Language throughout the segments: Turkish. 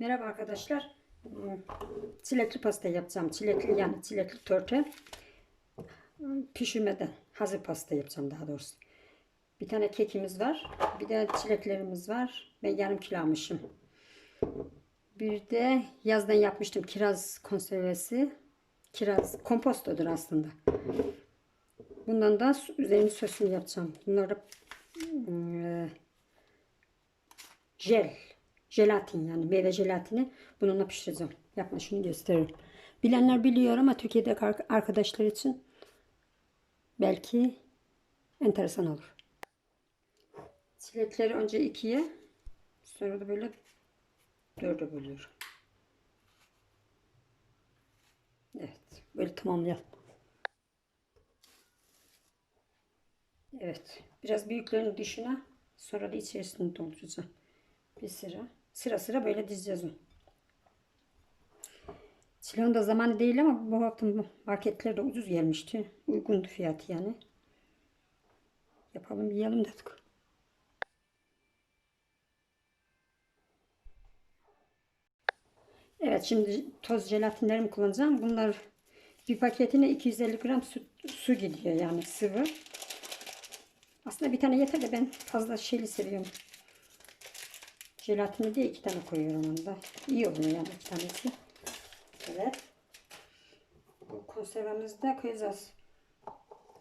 Merhaba arkadaşlar. Çilekli pasta yapacağım. Çilekli yani çilekli törte. Pişirmeden hazır pasta yapacağım daha doğrusu. Bir tane kekimiz var. Bir de çileklerimiz var. Ben yarım kilo almışım. Bir de yazdan yapmıştım kiraz konservesi. Kiraz kompostodur aslında. Bundan da üzerini sosunu yapacağım. Bunları hmm, jel, jelatin yani meyve jelatini bununla pişireceğim. Yapma şunu gösteririm. Bilenler biliyor ama Türkiye'deki ar- arkadaşlar için belki enteresan olur. Çilekleri önce ikiye sonra da böyle dörde bölüyorum. Evet böyle tamamlayalım. Evet biraz büyüklerin dışına sonra da içerisini dolduracağım. Bir sıra. Sıra sıra böyle dizeceğiz onu. Çileğin de zamanı değil ama bu hafta marketlerde ucuz gelmişti. Uygundu fiyatı yani. Yapalım yiyelim dedik. Evet şimdi toz jelatinlerimi kullanacağım. Bunlar bir paketine 250 gram su, su gidiyor yani sıvı. Aslında bir tane yeter de ben fazla şeyli seviyorum. Jelatini diye iki tane koyuyorum onda. İyi oluyor yani iki tanesi. Evet. Bu konservemizi de koyacağız.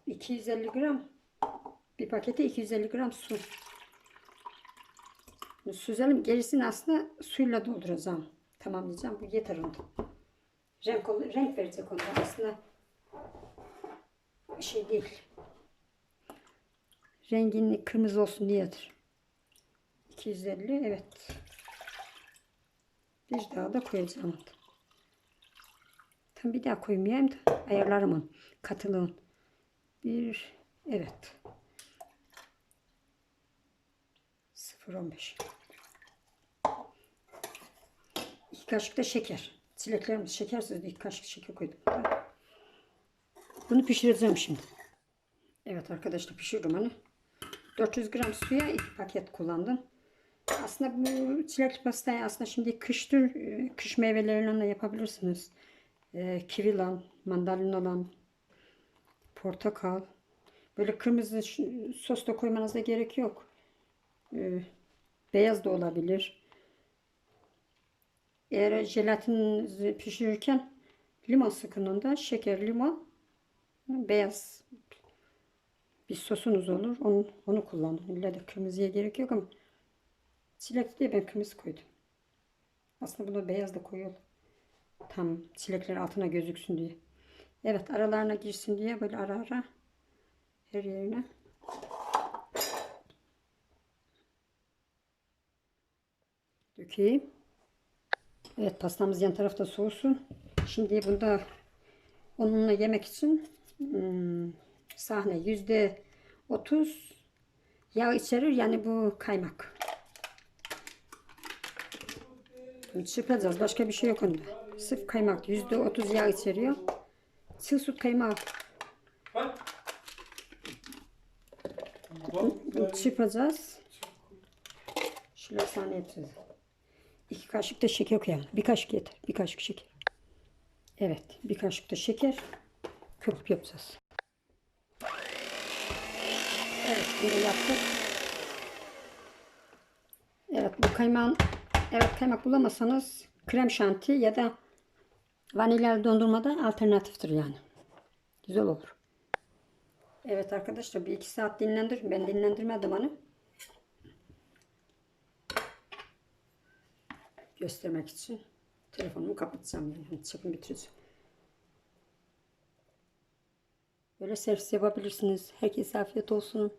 250 gram. Bir pakete 250 gram su. Süzelim. Gerisini aslında suyla dolduracağım. Tamamlayacağım. Bu yeter onda. Renk, renk verecek onda. Aslında şey değil. Rengini kırmızı olsun diyedir. 250 evet. Bir daha da koyacağım. Tam bir daha koymayayım da ayarlarım onu. Katılığın. Bir evet. 0.15 İki kaşık da şeker. Çileklerimiz şekersiz iki kaşık şeker koydum. Bunu pişireceğim şimdi. Evet arkadaşlar pişiriyorum onu. 400 gram suya iki paket kullandım. Aslında bu çilekli pastayı aslında şimdi kıştır e, kış meyveleriyle de yapabilirsiniz. E, kivilan, mandalinalan, portakal. Böyle kırmızı sos da koymanıza gerek yok. E, beyaz da olabilir. Eğer jelatininizi pişirirken limon sıkınında şeker, limon, beyaz bir sosunuz olur. Onu, onu kullanın. İlla da kırmızıya gerek yok ama çilek diye ben kırmızı koydum. Aslında bunu beyaz da koyuyor. Tam çilekler altına gözüksün diye. Evet aralarına girsin diye böyle ara ara her yerine. Dökeyim. Evet pastamız yan tarafta soğusun. Şimdi bunda onunla yemek için hmm, sahne yüzde otuz yağ içerir yani bu kaymak. Bunu Çırpacağız. Başka bir şey yok onda. Sırf kaymak. Yüzde otuz yağ içeriyor. Çığ süt kaymağı. Çırpacağız. Şöyle sahne yapacağız. İki kaşık da şeker koyalım. Bir kaşık yeter. Bir kaşık şeker. Evet. Bir kaşık da şeker. Köpük yapacağız. Evet. Böyle yaptık. Evet. Bu kaymağın evet kaymak bulamazsanız krem şanti ya da vanilyalı dondurma da alternatiftir yani. Güzel olur. Evet arkadaşlar bir iki saat dinlendir. Ben dinlendirmedim onu. göstermek için telefonumu kapatacağım yani çapını bitireceğim. Böyle servis yapabilirsiniz. Herkese afiyet olsun.